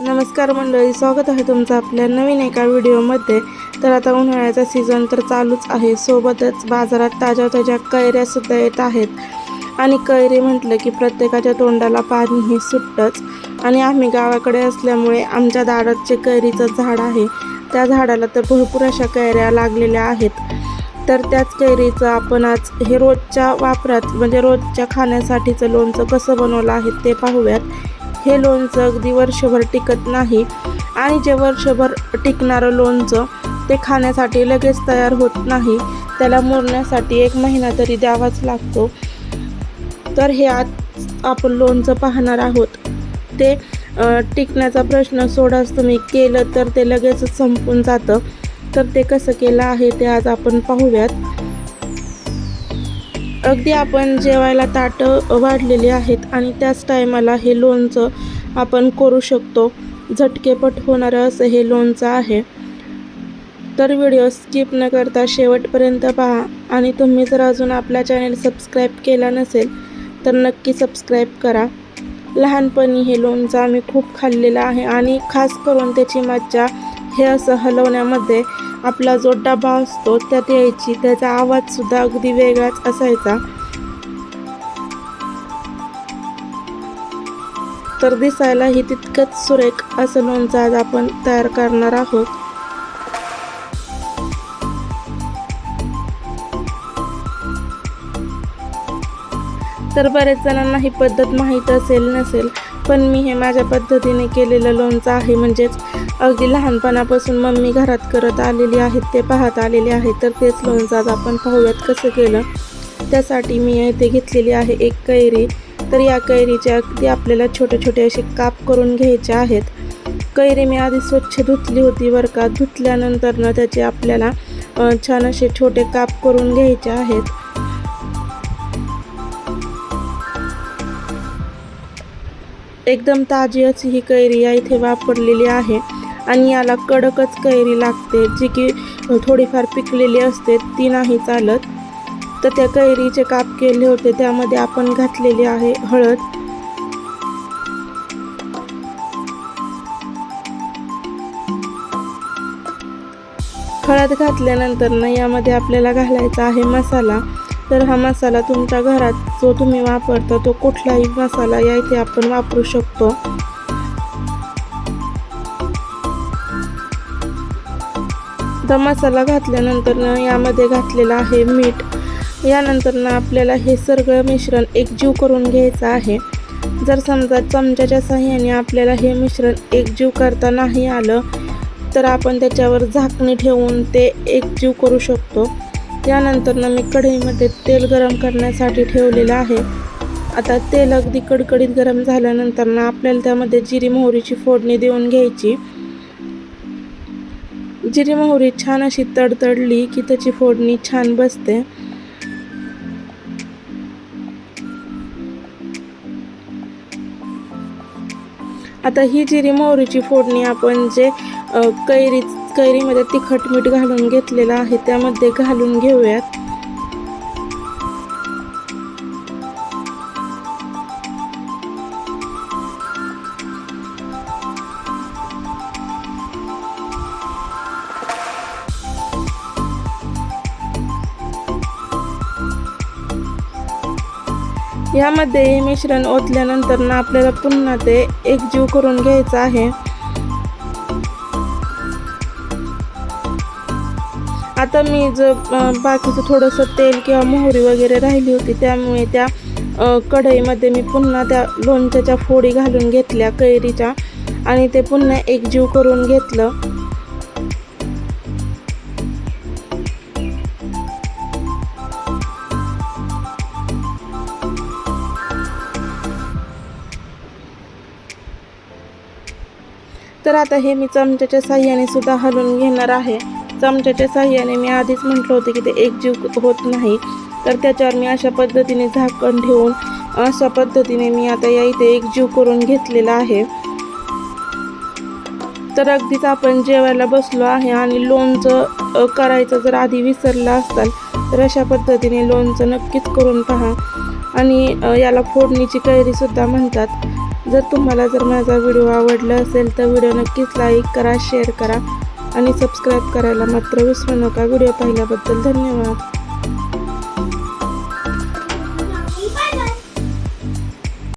नमस्कार मंडळी स्वागत आहे तुमचं आपल्या नवीन एका व्हिडिओमध्ये. तर आता उन्हाळ्याचा सीझन तर चालूच आहे. सोबतच बाजारात ताज्या ताज्या कैऱ्यासुद्धा येत आहेत. आणि कैरी म्हटलं की प्रत्येकाच्या तोंडाला पाणी हे सुटतंच. आणि आम्ही गावाकडे असल्यामुळे आमच्या दारात जे कैरीचं झाड आहे. त्या झाडाला तर भरपूर अशा कैऱ्या लागलेल्या आहेत. तर त्याच कैरीचं आपण आज हे रोजच्या वापरात म्हणजे रोजच्या खाण्यासाठीचं लोणचं कसं बनवलं आहे ते पाहूयात. हे लोणचं अगदी वर्षभर टिकत नाही. आणि जे वर्षभर टिकणारं लोणचं ते खाण्यासाठी लगेच तयार होत नाही त्याला मुरण्यासाठी एक महिना तरी द्यावाच लागतो. तर हे आज आपण लोणचं पाहणार आहोत. ते टिकण्याचा प्रश्न सोडाच तुम्ही केलं तर ते लगेच संपून जातं. तर ते कसं केलं आहे ते आज आपण पाहूयात. अगदी आपण जेवायला ताटं वाढलेली आहेत आणि त्याच टायमाला हे लोणचं आपण करू शकतो. झटकेपट होणारं असं हे लोणचं आहे. तर व्हिडिओ स्किप न करता शेवटपर्यंत पहा आणि तुम्ही जर अजून आपला चॅनल सबस्क्राईब केला नसेल तर नक्की सबस्क्राईब करा. लहानपणी हे लोणचं आम्ही खूप खाल्लेलं आहे आणि खास करून त्याची मज्जा हे असं हलवण्यामध्ये आपला जो डबा असतो त्यात यायची त्याचा आवाजसुद्धा अगदी वेगळाच असायचा. तर दिसायलाही तितकंच सुरेख असं लोणचं आज आपण तयार करणार आहोत. तर बऱ्याच जणांना ही पद्धत माहीत असेल नसेल पण मी हे माझ्या पद्धतीने केलेलं लोणचं आहे म्हणजेच अगदी लहानपणापासून मम्मी घरात करत आलेली आहेत ते पाहत आलेले आहेत. तर तेच लोणचं आज आपण पाहूयात कसं केलं. त्यासाठी मी इथे घेतलेली आहे एक कैरी. तर या कैरीच्या अगदी आपल्याला छोटे छोटे असे काप करून घ्यायचे आहेत. कैरी मी आधी स्वच्छ धुतली होती बरं का. धुतल्यानंतर ना त्याचे आपल्याला छान असे छोटे काप करून घ्यायचे आहेत. एकदम ताजी अशी ही कैरी या इथे वापरलेली आहे. आणि याला कडकच कैरी लागते जी की थोडीफार पिकलेली असते ती नाही चालत. तर त्या कैरीचे काप केले होते त्यामध्ये आपण घातलेली आहे हळद. हळद घातल्यानंतर ना यामध्ये आपल्याला घालायचा आहे मसाला. तर हा मसाला तुमच्या घरात जो तुम्ही वापरता तो कुठलाही मसाला या इथे आपण वापरू शकतो. आता मसाला घातल्यानंतरनं यामध्ये घातलेला आहे मीठ. यानंतर ना आपल्याला हे सगळं मिश्रण एकजीव करून घ्यायचं आहे. जर समजा चमच्याच्या साह्याने आपल्याला हे मिश्रण एकजीव करता नाही आलं तर आपण त्याच्यावर झाकणी ठेवून ते एकजीव करू शकतो. त्यानंतर ना मी कढईमध्ये तेल गरम करण्यासाठी ठेवलेलं आहे. आता तेल अगदी कडकडीत गरम झाल्यानंतर ना आपल्याला त्यामध्ये जिरी मोहरीची फोडणी देऊन घ्यायची. जिरी मोहरी छान अशी तडतडली की त्याची फोडणी छान बसते. आता ही जिरी मोहरीची फोडणी आपण जे कैरी कैरीमध्ये तिखट मीठ घालून घेतलेलं आहे त्यामध्ये घालून घेऊयात. यामध्ये हे मिश्रण ओतल्यानंतर ना आपल्याला पुन्हा ते एकजीव करून घ्यायचं आहे. आता मी जर बाकीचं थोडंसं तेल किंवा मोहरी वगैरे राहिली होती त्यामुळे त्या कढईमध्ये मी पुन्हा त्या लोणच्याच्या फोडी घालून घेतल्या कैरीच्या. आणि ते पुन्हा एकजीव करून घेतलं. तर आता हे मी चमच्याच्या साह्याने सुद्धा हलवून घेणार आहे. चमच्याच्या साह्याने मी आधीच म्हटलं होतं की ते एकजीव होत नाही. तर त्याच्यावर मी अशा पद्धतीने झाकण ठेवून अशा पद्धतीने मी आता या इथे एकजीव करून घेतलेला आहे. तर अगदीच आपण जेवायला बसलो आहे आणि लोणचं करायचं जर आधी विसरलं असाल तर अशा पद्धतीने लोणचं नक्कीच करून पहा. आणि याला फोडणीची कैरीसुद्धा म्हणतात. जर तुम्हाला जर माझा व्हिडिओ आवडला असेल तर व्हिडिओ नक्कीच लाईक करा शेअर करा आणि सबस्क्राईब करायला मात्र विसरू नका. व्हिडिओ पाहिल्याबद्दल धन्यवाद.